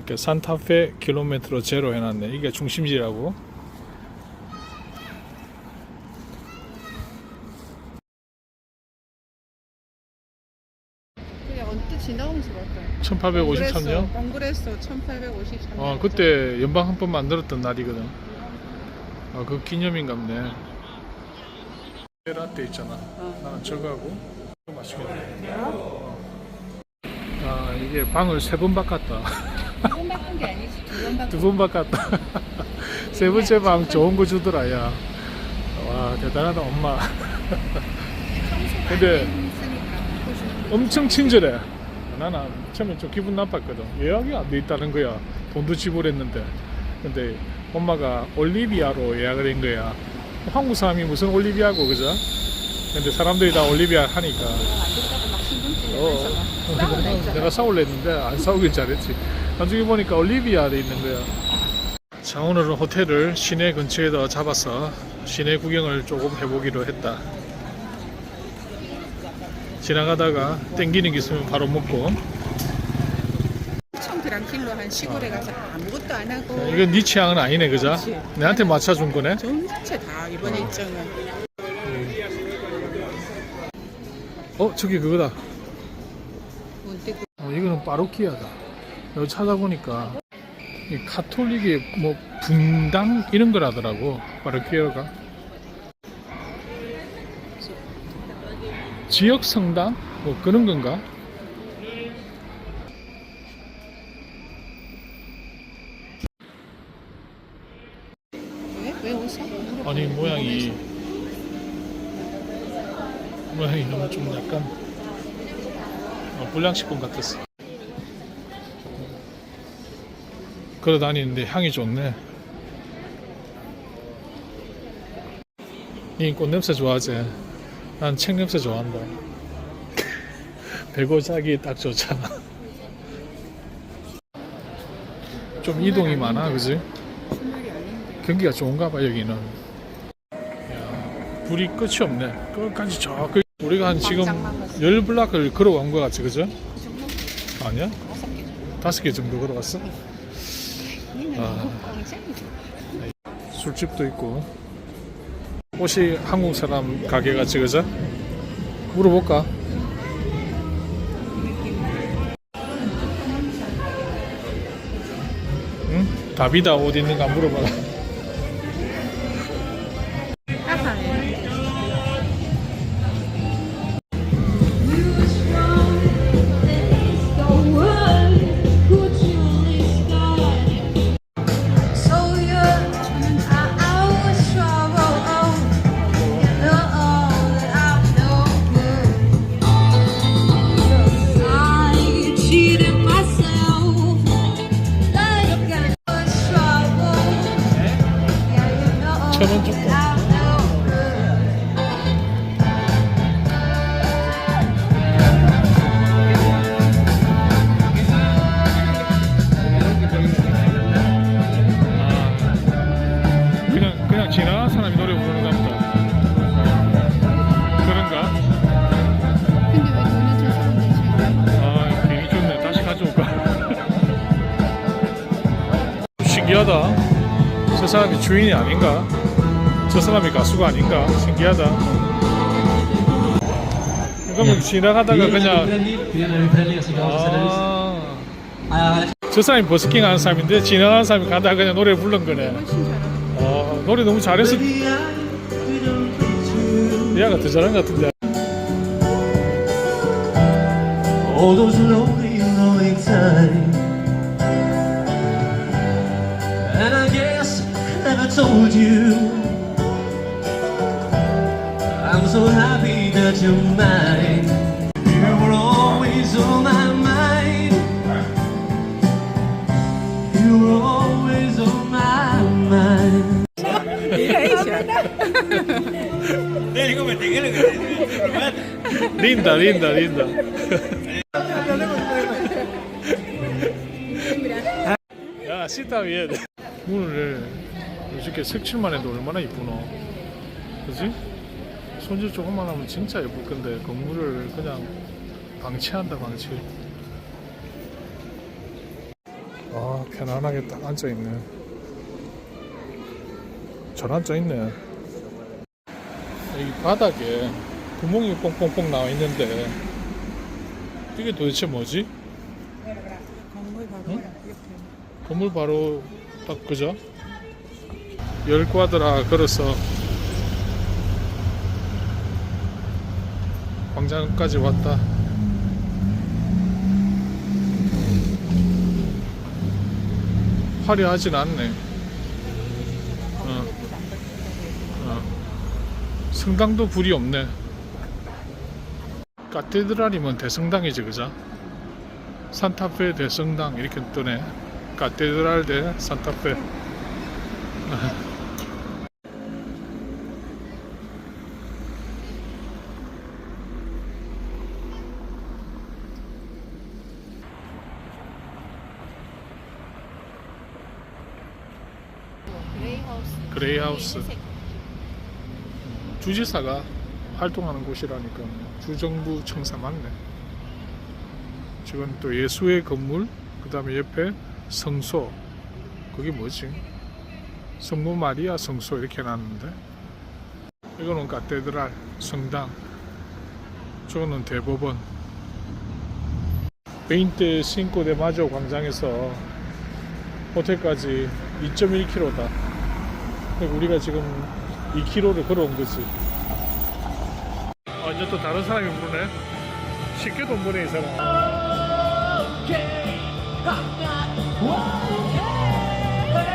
이렇게 산타페 킬로미터 제로 해놨네. 이게 중심지라고. 그냥 언뜻 지나오면서 봤어요. 1853년. 콩그레스 1853년. 어, 그때 연방 헌법 만들었던 날이거든. 아, 그 기념인갑네. 라떼 있잖아. 나는 저거하고 맛있겠네. 아, 이게 방을 세 번 바꿨다. 두번 바꾼 게 아니지. 두번 바꾼. 두 번 바꿨다. 세 번째 방 좋은 거 주더라, 야. 와, 대단하다, 엄마. 근데 엄청 친절해. 나는 처음에 좀 기분 나빴거든. 예약이 안 돼 있다는 거야. 돈도 지불했는데. 근데 엄마가 올리비아로 예약을 한 거야. 한국 사람이 무슨 올리비아고, 그죠? 근데 사람들이 다 올리비아 하니까. 어, 했잖아. 내가 했는데 안 싸우길 잘했지. 나중에 보니까 올리비아 돼 있는 거야. 자, 오늘은 호텔을 시내 근처에다 잡아서 시내 구경을 조금 해보기로 했다. 지나가다가 땡기는 게 있으면 바로 먹고. 엄청 드랑 킬로 한 시골에 가서 아무것도 안 하고. 이건 네 취향은 아니네, 그자? 내한테 맞춰준 거네? 전 자체 다 이번에 일정은. 어, 저기 그거다. 어, 이거는 파로키아다. 여기 찾아보니까 이 카톨릭의 뭐 분당 이런 거라더라고 파로키아가. 지역 성당 뭐 그런 건가? 왜? 왜 웃어? 아니 모양이 모양이 너무 좀 약간 어, 불량식품 같았어. 걸어 다니는데 향이 좋네. 이 꽃 냄새 좋아하지? 난 책 냄새 좋아한다. 배고 자기 딱 좋잖아. 좀 이동이 많아, 그지? 경기가 좋은가 봐 여기는 야, 불이 끝이 없네 끝까지 저 끝. 우리가 한 지금 깜짝 열 블락을 걸어간 것 같지 그죠? 아니야? 다섯 개 정도. 다섯 개 정도 걸어갔어? 아. 술집도 있고 옷이 한국 사람 가게 같지 그죠? 물어볼까? 응? 다비다 옷 있는가 물어봐라 no good. 아, 그냥 그냥 지나간 사람이 노래 부르는가 보다. 그런가? 근데 왜 돈은 저 사람 내지? 아, 괜히 좋네. 다시 가져올까? 신기하다. 저 사람이 주인이 아닌가? 저 사람이 가수가 아닌가? 신기하다. 그러면 지나가다가 그냥 아, 저 사람이 버스킹 하는 사람인데 지나가는 사람이 가다가 그냥 노래 부른 거네. 어, 노래 너무 잘해서 얘가 더 잘한 것 같은데. All those lonely, lonely times. And I guess I never told you. I'm so happy that you're mine. You were always on my mind. You were always on my mind. 린다, 린다, 린다. 야, 시타 위에 문을 이렇게 색칠만 해도 얼마나 이쁘노. 그지? 손질 조금만 하면 진짜 예쁠 건데 건물을 그냥 방치한다, 방치. 아 편안하게 딱 앉아있네 잘 앉아있네 여기 바닥에 구멍이 뽕뽕뽕 나와 있는데 이게 도대체 뭐지? 응? 건물 바로 딱 그죠? 열 과드라 걸어서 광장까지 왔다. 화려하진 않네. 어. 어. 성당도 불이 없네. 카테드랄이면 대성당이지, 그죠? 산타페 대성당 이렇게 뜨네. 카테드랄 대 산타페. 그레이하우스. 주지사가 활동하는 곳이라니까 주정부 청사 맞네. 지금 또 예수의 건물, 그 다음에 옆에 성소, 그게 뭐지? 성모 마리아 성소 이렇게 놨는데 이거는 카테드랄 성당, 저거는 대법원. 베인테 신코 데 마조 광장에서 호텔까지 2.1km다. 우리가 지금 2km를 걸어온 거지. 아, 이제 또 다른 사람이 부르네. 쉽게 돈 버네, 이 사람.